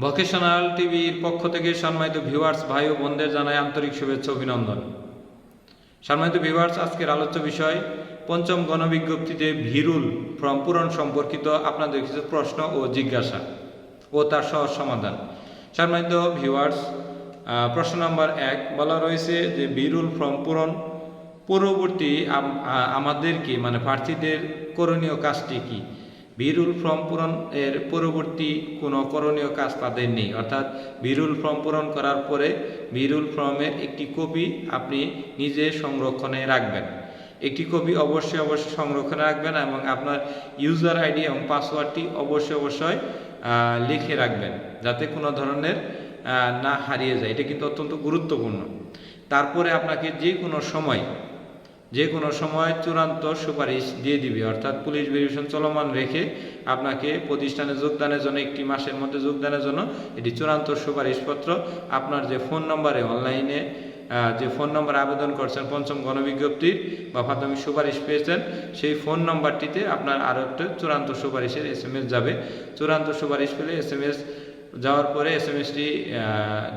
Vocational টিভির পক্ষ থেকে সম্মানিত ভিউয়ার্স, ভাই ও বোনদের জানাই আন্তরিক শুভেচ্ছা অভিনন্দন। সম্মানিত ভিউয়ার্স, আজকের আলোচ্য বিষয়, পঞ্চম গণবিজ্ঞপ্তিতে ভিরুল ফর্ম পূরণ সম্পর্কিত আপনাদের কিছু প্রশ্ন ও জিজ্ঞাসা ও তার সহজ সমাধান। সম্মানিত ভিউয়ার্স প্রশ্ন নম্বর এক, বলা রয়েছে যে বিরুল ফর্ম পূরণ পূর্ববর্তী আমাদেরকে মানে প্রার্থীদের করণীয় কাজটি কি? বিরুল ফর্ম পূরণ এর পরবর্তী কোনো করণীয় কাজ তাদের নেই। অর্থাৎ বিরুল ফর্ম পূরণ করার পরে বিরুল ফর্মের একটি কপি আপনি নিজে সংরক্ষণে রাখবেন। একটি কপি অবশ্যই অবশ্যই সংরক্ষণে রাখবেন এবং আপনার ইউজার আইডি এবং পাসওয়ার্ডটি অবশ্যই অবশ্যই লিখে রাখবেন যাতে কোনো ধরনের না হারিয়ে যায়। এটা কিন্তু অত্যন্ত গুরুত্বপূর্ণ। তারপরে আপনাকে যে কোনো সময় যে কোনো সময় চূড়ান্ত সুপারিশ দিয়ে দিবে। অর্থাৎ পুলিশ ভেরিফিকেশন চলমান রেখে আপনাকে প্রতিষ্ঠানে যোগদানের জন্য, একটি মাসের মধ্যে যোগদানের জন্য এটি চূড়ান্ত সুপারিশপত্র। আপনার যে ফোন নম্বরে, অনলাইনে যে ফোন নম্বরে আবেদন করছেন পঞ্চম গণবিজ্ঞপ্তির বা প্রাথমিক সুপারিশ পেয়েছেন, সেই ফোন নম্বরটিতে আপনার আরও একটা চূড়ান্ত সুপারিশের এস যাবে। চূড়ান্ত সুপারিশ পেলে এস যাওয়ার পরে এস এম এসটি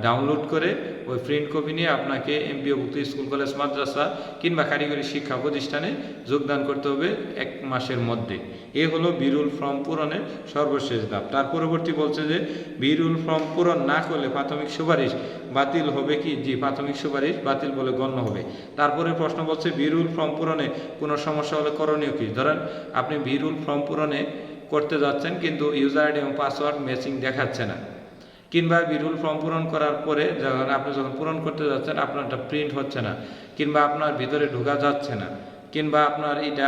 ডাউনলোড করে ওই প্রিন্ট কপি নিয়ে আপনাকে এমপিওভুক্ত স্কুল, কলেজ, মাদ্রাসা কিংবা কারিগরি শিক্ষা প্রতিষ্ঠানে যোগদান করতে হবে এক মাসের মধ্যে। এ হলো বিরুল ফর্ম পূরণের সর্বশেষ ধাপ। তার পরবর্তী বলছে যে, বিরুল ফর্ম পূরণ না করলে প্রাথমিক সুপারিশ বাতিল হবে কি? জি, প্রাথমিক সুপারিশ বাতিল বলে গণ্য হবে। তারপরে প্রশ্ন বলছে, বিরুল ফর্ম পূরণে কোনো সমস্যা হলে করণীয় কি? ধরেন, আপনি বিরুল ফর্ম পূরণে করতে যাচ্ছেন, কিন্তু ইউজার আইডি এবং পাসওয়ার্ড ম্যাচিং দেখাচ্ছে না। কিংবা বিরুল ফর্ম পূরণ করার পরে যখন আপনি যখন পূরণ করতে যাচ্ছেন, আপনারটা প্রিন্ট হচ্ছে না, কিংবা আপনার ভিতরে ঢোকা যাচ্ছে না, কিংবা আপনার এটা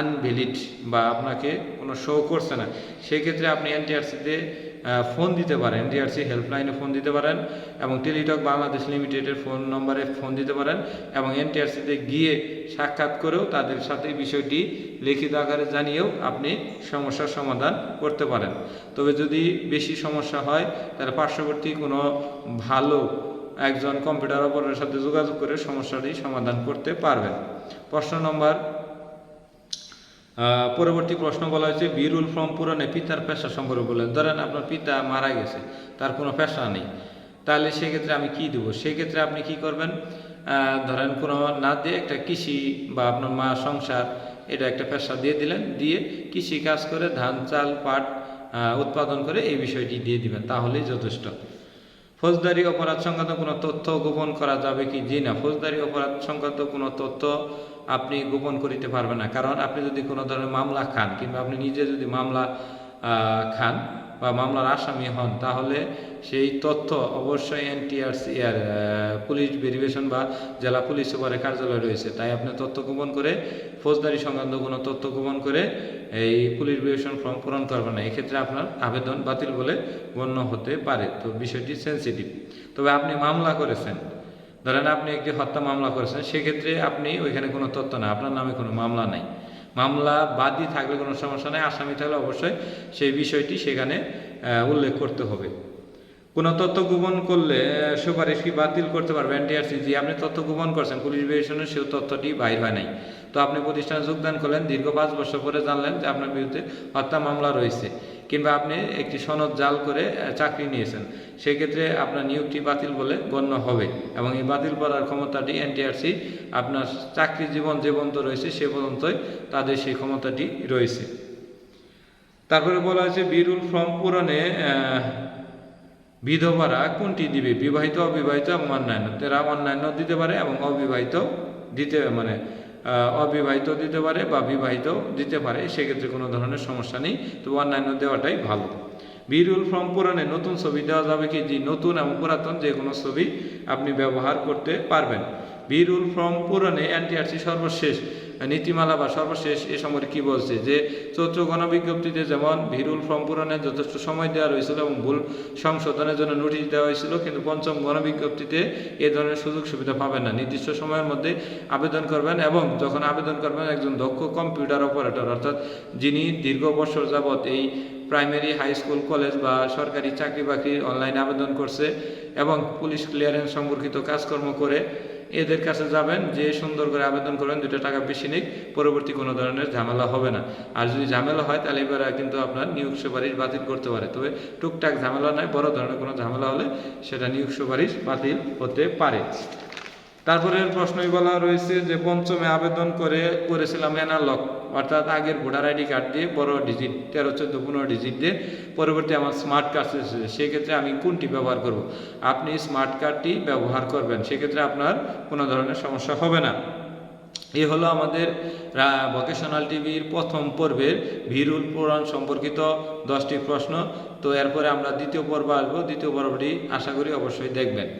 আনভ্যালিড বা আপনাকে কোনো শো করছে না, সেক্ষেত্রে আপনি এনটিআরসিতে ফোন দিতে পারেন এনটিআরসি হেল্পলাইনে ফোন দিতে পারেন এবং টেলিটক বাংলাদেশ লিমিটেডের ফোন নম্বরে ফোন দিতে পারেন এবং এনটিআরসিতে গিয়ে সাক্ষাৎ করেও তাদের সাথে বিষয়টি লিখিত আকারে জানিয়েও আপনি সমস্যার সমাধান করতে পারেন। তবে যদি বেশি সমস্যা হয়, তাহলে পার্শ্ববর্তী কোনো ভালো একজন কম্পিউটার অপারেটরের সাথে যোগাযোগ করে সমস্যাটি সমাধান করতে পারবেন। প্রশ্ন নম্বর পরবর্তী প্রশ্ন বলা হয়েছে বিরুল ফর্ম পূরণে পিতার পেশা সম্পর্কে বলেন ধরেন আপনার পিতা মারা গেছে, তার কোনো পেশা নেই। তাহলে সেক্ষেত্রে আমি কি দেবো? সেক্ষেত্রে আপনি কি করবেন? ধরেন কোনো না দিয়ে একটা কৃষি বা আপনার মা সংসার, এটা একটা পেশা দিয়ে দিলেন, দিয়ে কৃষি কাজ করে ধান, চাল, পাট উৎপাদন করে এই বিষয়টি দিয়ে দিবেন, তাহলেই যথেষ্ট। ফৌজদারি অপরাধ সংক্রান্ত কোনো তথ্য গোপন করা যাবে কি? জি না, ফৌজদারি অপরাধ সংক্রান্ত কোনো তথ্য আপনি গোপন করিতে পারবেন না। কারণ আপনি যদি কোনো ধরনের মামলা খান, কিংবা আপনি নিজে যদি মামলা খান বা মামলার আসামি হন, তাহলে সেই তথ্য অবশ্যই এনটিআরসি আর পুলিশ ভেরিফিকেশন বা জেলা পুলিশ সুপারের কার্যালয় রয়েছে। তাই আপনি তথ্য গোপন করে, ফৌজদারি সংক্রান্ত কোনো তথ্য গোপন করে এই পুলিশ ভেরিফিকেশন ফর্ম পূরণ করবেন না। এক্ষেত্রে আপনার আবেদন বাতিল বলে গণ্য হতে পারে। তো বিষয়টি সেন্সিটিভ। তবে আপনি মামলা করেছেন ধরেন আপনি একটি হত্যা মামলা করেছেন, সেক্ষেত্রে আপনি ওইখানে কোনো তথ্য না আপনার নামে কোনো মামলা নাই। মামলা বাদই থাকলে কোনো সমস্যা নেই, আসামি থাকলে অবশ্যই সেই বিষয়টি সেখানে উল্লেখ করতে হবে। কোনো তথ্য গোপন করলে সুপারিশ কি বাতিল করতে পারবেন এনটিআরসি যে আপনি তথ্য গোপন করছেন, পুলিশ ভেরিফিকেশনে সেই তথ্যটি বাইর হয় নাই। তো আপনি প্রতিষ্ঠানে যোগদান করলেন, দীর্ঘ পাঁচ বছর পরে জানলেন যে আপনার বিরুদ্ধে হত্যা মামলা রয়েছে। কিংবা আপনি একটি সনদ জাল করে চাকরি নিয়েছেন। সেক্ষেত্রে আপনার নিয়োগটি বাতিল বলে গণ্য হবে এবং এই বাতিল করার ক্ষমতাটি এনটিআরসি, আপনার চাকরি জীবন যে পর্যন্ত রয়েছে সে পর্যন্তই তাদের সেই ক্ষমতাটি রয়েছে। তারপরে বলা হয়েছে, বিরুল ফর্ম পূরণে বিধবারা কোনটি দিবে? বিবাহিত, অবিবাহিত এবং অন্যান্য তারা অন্যান্য দিতে পারে এবং অবিবাহিত দিতে মানে অবিবাহিত দিতে পারে বা বিবাহিত দিতে পারে, সেক্ষেত্রে কোনো ধরনের সমস্যা নেই। তো অন্যান্য দেওয়াটাই ভালো। বিরুল ফর্ম পূরণে নতুন ছবি দেওয়া যাবে কি? যে নতুন এবং পুরাতন যে কোনো ছবি আপনি ব্যবহার করতে পারবেন। বিরুল ফর্ম পূরণে এনটিআরসি সর্বশেষ নীতিমালা বা সর্বশেষ এ সময় কি বলছে? যে চৌত্র গণবিজ্ঞপ্তিতে যেমন বিরুল ফর্ম পূরণে যথেষ্ট সময় দেওয়া হয়েছিল এবং ভুল সংশোধনের জন্য নোটিশ দেওয়া হয়েছিল, কিন্তু পঞ্চম গণবিজ্ঞপ্তিতে এ ধরনের সুযোগ সুবিধা পাবেন না। নির্দিষ্ট সময়ের মধ্যে আবেদন করবেন এবং যখন আবেদন করবেন, একজন দক্ষ কম্পিউটার অপারেটর, অর্থাৎ যিনি দীর্ঘ বছর যাবৎ এই প্রাইমারি, হাই স্কুল, কলেজ বা সরকারি চাকরি বাকরির অনলাইনে আবেদন করছে এবং পুলিশ ক্লিয়ারেন্স সম্পর্কিত কাজকর্ম করে এদের কাছে যাবেন, যে সুন্দর করে আবেদন করবেন দুটো টাকা বেশি নিক, পরবর্তী কোনো ধরনের ঝামেলা হবে না। আর যদি ঝামেলা হয়, তাহলে এবার কিন্তু আপনার নিয়োগ সুপারিশ বাতিল করতে পারে। তবে টুকটাক ঝামেলা নয়, বড় ধরনের কোনো ঝামেলা হলে সেটা নিয়োগ সুপারিশ বাতিল হতে পারে। তারপরের প্রশ্নই বলা রয়েছে যে পঞ্চমে আবেদন করে করেছিলাম অ্যানালগ অর্থাৎ আগের ভোটার আইডি কার্ড দিয়ে বড় ডিজিট তেরো, চোদ্দ, পনেরো ডিজিট দিয়ে পরবর্তী আমার স্মার্ট কার্ড এসেছে। সেক্ষেত্রে আমি কোনটি ব্যবহার করব? আপনি স্মার্ট কার্ডটি ব্যবহার করবেন। সেক্ষেত্রে আপনার কোনো ধরনের সমস্যা হবে না। এই হলো আমাদের ভোকেশনাল টিভির প্রথম পর্বের ভিরুল পুরাণ সম্পর্কিত দশটি প্রশ্ন। তো এরপরে আমরা দ্বিতীয় পর্ব আসব। দ্বিতীয় পর্বটি আশা করি অবশ্যই দেখবেন।